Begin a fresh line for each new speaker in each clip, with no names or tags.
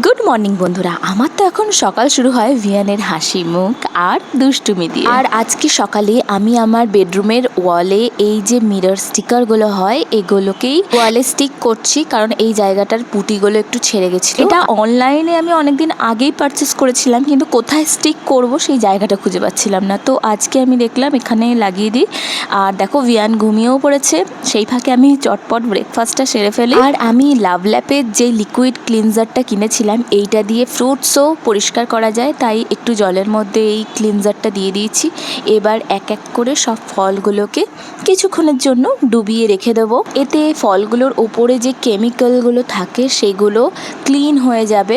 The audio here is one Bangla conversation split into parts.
গুড মর্নিং বন্ধুরা। আমার তো এখন সকাল শুরু হয় ভিয়ানের হাসি, মুখ আর দুষ্টুমি দিয়ে। আর আজকে সকালে আমি আমার বেডরুমের ওয়ালে এই যে মিরর স্টিকারগুলো হয়, এগুলোকেই ওয়ালে স্টিক করছি কারণ এই জায়গাটার পুটিগুলো একটু ছেড়ে গেছিল। এটা অনলাইনে আমি অনেকদিন আগেই পারচেস করেছিলাম, কিন্তু কোথায় স্টিক করব সেই জায়গাটা খুঁজে পাচ্ছিলাম না। তো আজকে আমি দেখলাম, এখানে লাগিয়ে দিই। আর দেখো, ভিয়ান ঘুমিয়েও পড়েছে। সেই ফাঁকে আমি চটপট ব্রেকফাস্টটা সেরে ফেলি। আর আমি লাভ ল্যাপের যে লিকুইড ক্লিনজারটা কিনেছিলাম এইটা দিয়ে ফ্রুটসও পরিষ্কার করা যায়, তাই একটু জলের মধ্যে এই ক্লিনজারটা দিয়ে দিয়েছি। এবার এক এক করে সব ফলগুলোকে কিছুক্ষণের জন্য ডুবিয়ে রেখে দেবো। এতে ফলগুলোর ওপরে যে কেমিক্যালগুলো থাকে, সেগুলো ক্লিন হয়ে যাবে।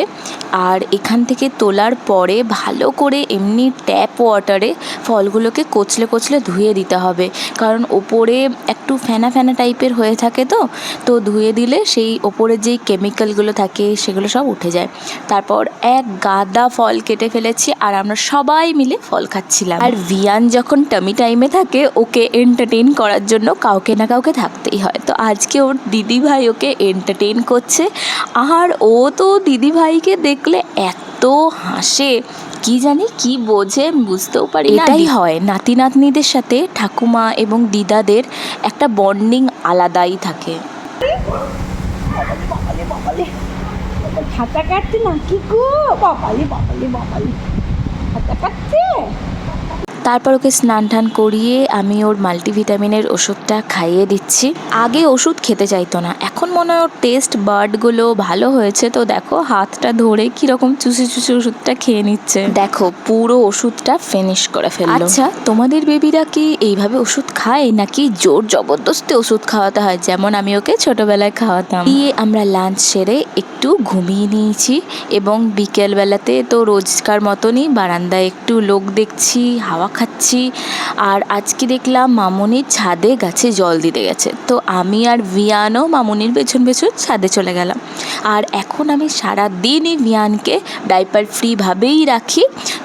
আর এখান থেকে তোলার পরে ভালো করে এমনি ট্যাপ ওয়াটারে ফলগুলোকে কচলে কচলে ধুয়ে দিতে হবে। কারণ ওপরে একটু ফেনা ফেনা টাইপের হয়ে থাকে তো তো ধুয়ে দিলে সেই ওপরে যেই কেমিক্যালগুলো থাকে, সেগুলো সব উঠে যায় তারপর এক গাদা ফল কেটে ফেলেছি আর আমরা সবাই মিলে ফল খাচ্ছিলাম। আর ভিয়ান যখন টামি টাইমে থাকে ওকে এন্টারটেন করার জন্য কাউকে না কাউকে থাকতেই হয়। তো আজকে ওর দিদি ভাই ওকে এন্টারটেন করছে। আর ও তো দিদি ভাইকে দেখলে এত হাসে। কি জানি কি বোঝে বুঝতেও পারি এটাই হয় নাতি নাতনিদের সাথে ঠাকুমা এবং দিদাদের একটা বন্ডিং আলাদাই থাকে।
খাতা কাটছে না কি গো? বাবালি বাবালি বাবালে। খাতা কাটছে
তারপর ওকে স্নান টান করিয়ে আমি ওর মাল্টিভিটামিনের ওষুধটা খাইয়ে দিচ্ছি। আগে ওষুধ খেতে চাইতো না। এখন মনে হয় ওর টেস্ট বার্ডগুলো ভালো হয়েছে। তো দেখো হাতটা ধরে কীরকম চুষে চুষে ওষুধটা খেয়ে নিচ্ছে। দেখো পুরো ওষুধটা ফিনিশ করে ফেলল। আচ্ছা তোমাদের বেবিরা কি এইভাবে ওষুধ খায়? নাকি জোর জবরদস্তি ওষুধ খাওয়াতে হয়? যেমন আমি ওকে ছোটবেলায় খাওয়াতাম। দিয়ে আমরা লাঞ্চ সেরে একটু ঘুমিয়ে নিয়েছি এবং বিকেলবেলাতে তো রোজকার মতনই বারান্দায় একটু লোক দেখছি হাওয়া খাচ্ছি আর আজকে দেখলাম মামুনির ছাদে গাছে জল দিতে গেছে। তো আমি আর ভিয়ানও মামুনির পেছন পেছন ছাদে চলে গেলাম। আর এখন আমি সারা দিনই ভিয়ানকে ডাইপার ফ্রিভাবেই রাখি।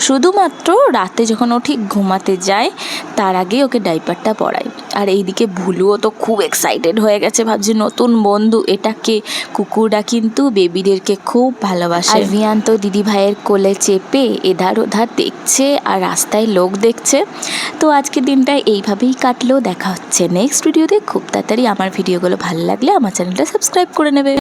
শুধুমাত্র রাতে যখন ও ঠিক ঘুমাতে যায়, তার আগে ওকে ডাইপারটা পরাই। আর এইদিকে ভুলুও তো খুব এক্সাইটেড হয়ে গেছে, ভাবছি নতুন বন্ধু, এটাকে কুকুররা কিন্তু বেবিদেরকে খুব ভালোবাসে। আর তো দিদি ভাইয়ের কোলে চেপে এধার ওধার দেখছে আর রাস্তায় লোক দেখছে। তো আজকের দিনটা এইভাবেই কাটলেও দেখা হচ্ছে নেক্সট ভিডিওতে খুব তাড়াতাড়ি আমার ভিডিওগুলো ভালো লাগলে আমার চ্যানেলটা সাবস্ক্রাইব করে নেবে।